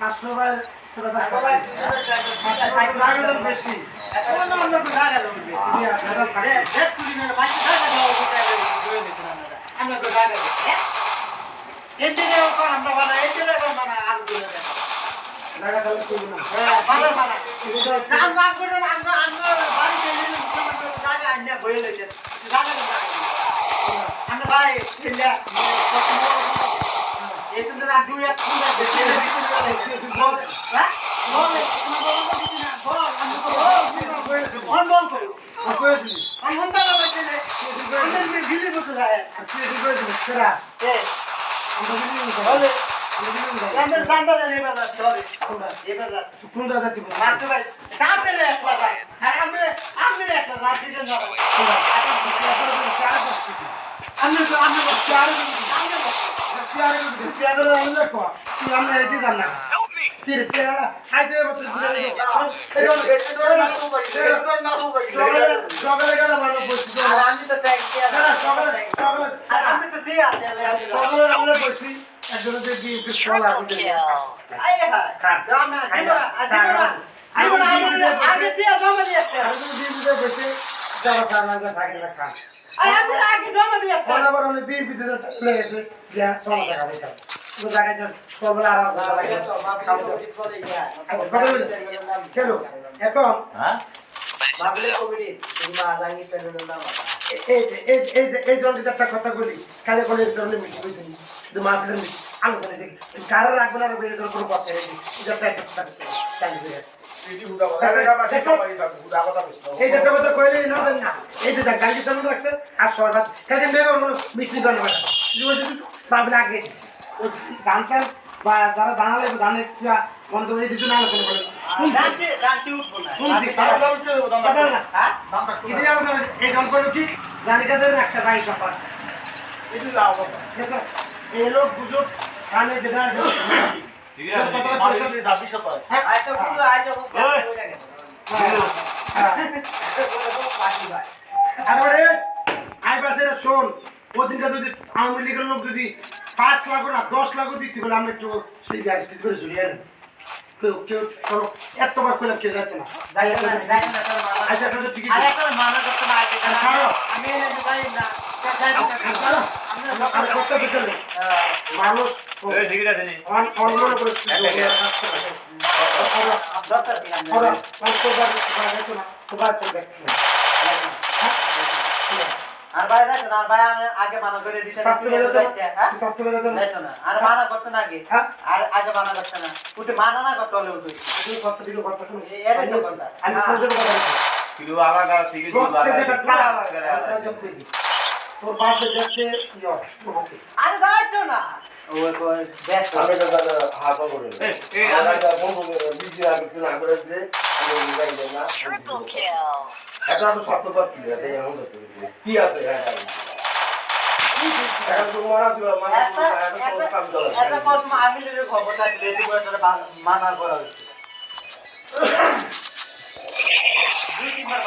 ভাই সেটা তো সবাই পাঁচশো টাকা দাম বেশি ঠিক আছে, এটা থাকবে। টাকা তাহলে করব না। আর এদিকে কয়ে দিলি, আমরা দিলি নি কোথায়? আমরা দিলি নি কোথায়? তুই জায়গা দিবি? আমি তো আমি তো চেয়ারে দিবি। চেয়ারে দিবি। চেয়ারে দিবি, আমি দেখো। তুই আমরা এটি জান না। কি রে, চেয়ারে খাইতে হবে তো তুই জানি না। এই জন্য- এই জন্য-। না, সকালে- সকালে- সকালে আমরা বসছি। একজনের যে দিয়ে একটু ফল আর Triple দিতে kill. খান। খান। আমি তো দিয়ে দিতে বসে, যারা স্যার আমাকে থাকে না, খান। ফল আবার অনেক বিয়ে যে টাকলে গেছে, যে সমস্যা খাবে খাবে। তো জায়গায় যে সকালে আরাম করে লাগে, তো। আচ্ছা, কথা বলি। কেন? এখন এই যে এই যে এই যে এই জনটিতে একটা কথা বলি কালে বলে এই ধরনের মিটিং হয়েছে শুধু মাহফিলের আলোচনা কারও রাখব না রাখব এই ধরনের কোনো কথা নেই এটা প্র্যাকটিস করতে চালু হয়ে যাচ্ছে এই যে কথা কইলে না দেন না। এই যে দেখ গাড়ি চালু রাখছে আর সরকার কালকে নেবে কোনো মিটিং করে নেবে বাবলা আগে ওই বা যারা দানা লাগবে ধানের বন্ধ হয়ে দিতে না আলোচনা করে কিন্তু আমাদের এই গল্প কি জানি কাদের একটা ভাই সবার। এই লোক গুজব কানে যেটা তারপরে আই পাশে শোন ওদিনকে যদি আওয়ামী লীগের লোক যদি পাঁচ লাখ না দশ লাখও দিতে বলে আমি একটু সেই গাড়ি করে চলি জানেন কেউ কেউ চলো এতবার করলাম কেউ যাচ্ছে না। আচ্ছা আপনাদের টিকিট আর মানুষ ভাই দেখেন আর ভাই আগে- মানা করে দিতে বেজাতে না আর মানা করতে না আগে আর আগে মানা করতে না উঠে মানা না করতে হলে উঠে তুমি কত দিকে কথা শুনো এর তো কথা। আমি। কোন কথা যাচ্ছে ইয় প্রভৃতি আরে দাঁড়াচ্ছ না ও কই ব্যস্ত Triple kill. কি আছে একটা একটা কথা আমি যদি খবর থাকলে এই বছরে মানা করা হয়েছে মানা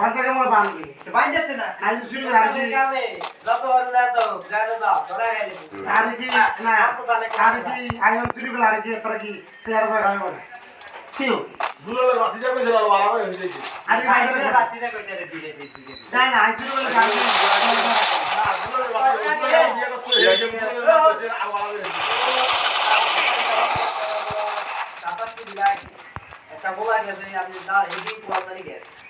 ভাতা কেমন বানবি বাইন্ডাতে না। আজ শুনি আর কামে যত বললে তো জানো দাও ধরা গেল। আর না আর কি আয়ন চুরি বলে আর কি শেয়ার করে খাবে বলে কিউ আর কি বাইরে বাইরে বাতিটা কইতে রে দিলে দিলে না না আইসি বলে খাবে একটা মোবাইল আছে আমি না হেভি কোয়াল তারিখে মাকে বাপুকে লোকটা অনাইতে লোক তো এই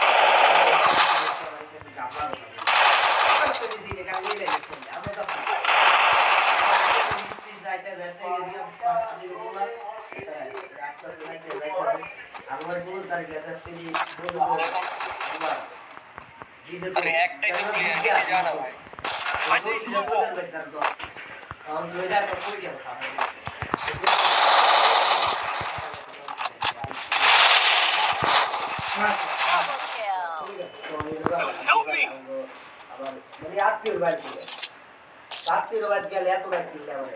তার গ্যাসের তিনি বলব তোমার ডিজে আরে একটাই তো clear, এটা জানা ভাই। আমি দুইটা একটা কই যাব মানে আত্মীয় বাড়ি আত্মীয় বাড়ি গেলে এত বাড়ি কিনতে হবে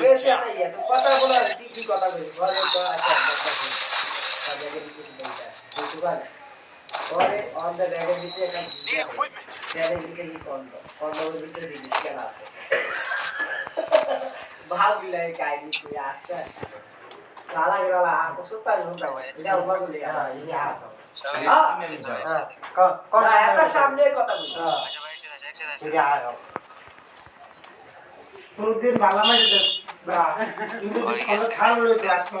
বেশি একটা ইয়ে তো কথা বলা কি কি কথা বলি ঘরে তো আছে ব্যাগের ভিতরে দিতে বুঝতে পারে ঘরে অন দ্য ব্যাগের ভিতরে একটা ব্যাগের ভিতরে কি কন্ড কন্ডের ভিতরে রিলিজ কেনা আছে ভাগ বিলাই তুই আসতে আসতে লালা গেলা আর কত পাই হোক না এটা উপর বলি হ্যাঁ ইয়া হ্যাঁ কোন এত সামনে কথা বলি হ্যাঁ এটা আগাও কোনদিন ভালো নাই বা কিন্তু খাল লই আসো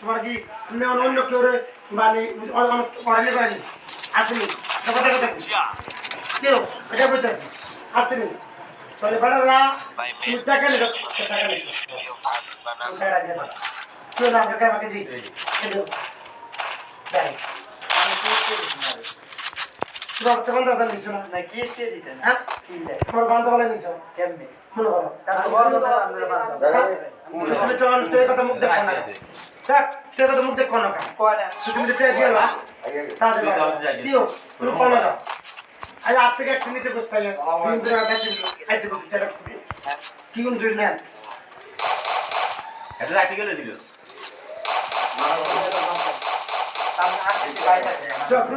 তোমার কি অন্য কেউ মানে অনেক করেনি করেনি আসেনি কেউ এটা বুঝেছি আসেনি তাহলে বাড়ারা টাকা নিতে টাকা টাকা দাও কেউ না আমাকে আমাকে দিই তোমার তখন দাদা নিছো না তোমার বলে নিছো মনে করো তুমি তো তুই কথা মুখ দেখো না দেখ কথা মুখ দেখো না তুমি তো চেয়ে দিও না দিও তুমি কোনো না আজ আট থেকে একটা নিতে বসতে হয় তুমি তো আগে আইতে বসতে কি কোন দুই না এটা রাখতে গেলে দিল। যখন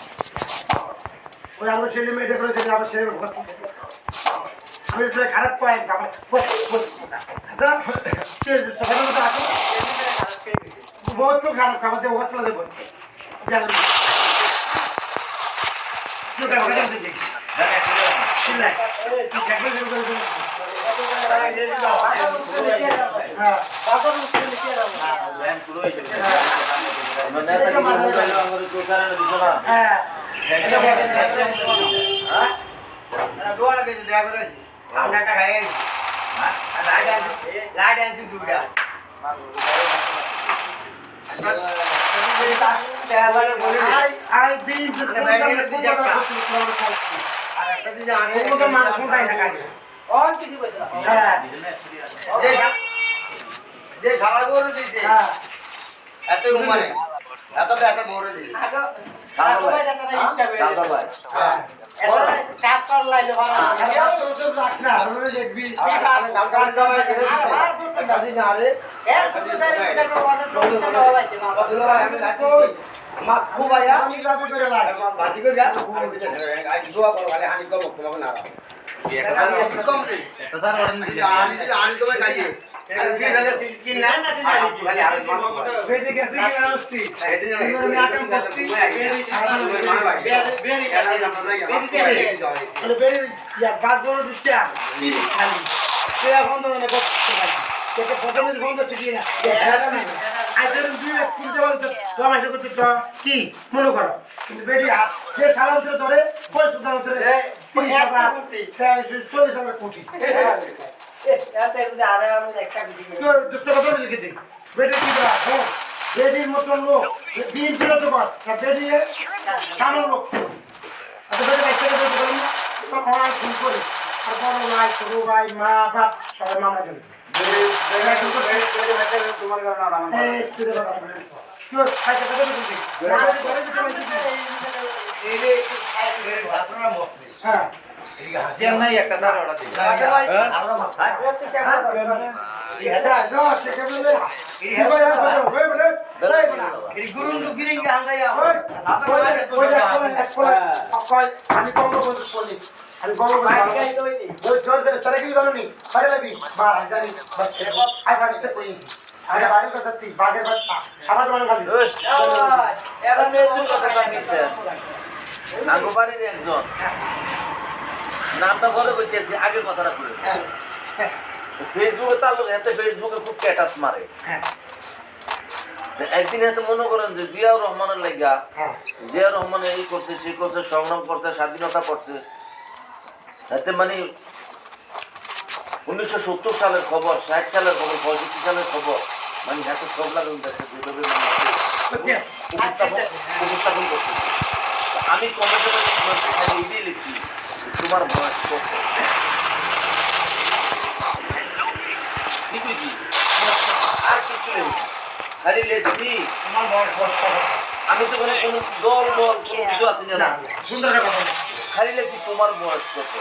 ওই আমার ছেলে মেয়েটা করে যদি আমার ছেলে আমি আসলে খারাপ পাই আমার আচ্ছা সকালের মতো আসো বহুত লোক খারাপ খাবার দিয়ে চাকরি শুরু করে দিবি। হ্যাঁ। যে সারা গরু দিছে হ্যাঁ। এত মানে মাছ খুবাইয়া আমি যাবি করে লাগ ভাজি করে যা। আজ দোয়া করো খালি হানি করব তোমাকে না একটা সার অর্ডার দিছে হানি হানি তোমায় খাইয়ে। বেটে এখন তো না করতে পারি তোকে প্রথমে বন্ধ ঠিক না কি মনে করো কিন্তু বেরি যে সালাম ধরে ধরে চল্লিশ হাজার কোটি করা। হ্যাঁ? মতন লোক। দিন ছিল। তো বল সামন লোক অনেক ভুল করে। আর বড় ভাই ছোট ভাই মা বাপ সবাই মামলা করে। তোমার কারণে হ্যাঁ। আমি কম বন্ধু শুনি আমি বড় ওই চল চলে কি জানো নি বাইরে লাগবি জানি আই বাড়িতে কইছি আরে বাড়ি কথা তুই বাগের বাচ্চা সারা জীবন গালি এখন মেয়ে তুই কথা কামিতে আগবাড়ির একজন নামটা আগের কথাটা বলে ফেসবুকে তার এতে ফেসবুকে খুব ক্যাটাস মারে। একদিন এত মনে করেন যে জিয়াউর রহমানের লাগা হ্যাঁ। জিয়াউর রহমান এই করছে সে করছে সংগ্রাম করছে স্বাধীনতা করছে। এতে মানে উনিশশো সত্তর সালের খবর ষাট সালের খবর পঁয়ষট্টি সালের খবর মানে হাতে সব যেভাবে মানে উপস্থাপন করছে। আমি কমেন্টে লিখছি। তোমার নেই খালি লিখছি আমার বয়স কষ্ট আমি তো কোনো কোনো দল বল কোনো কিছু আছি না। সুন্দর তোমার বয়স কত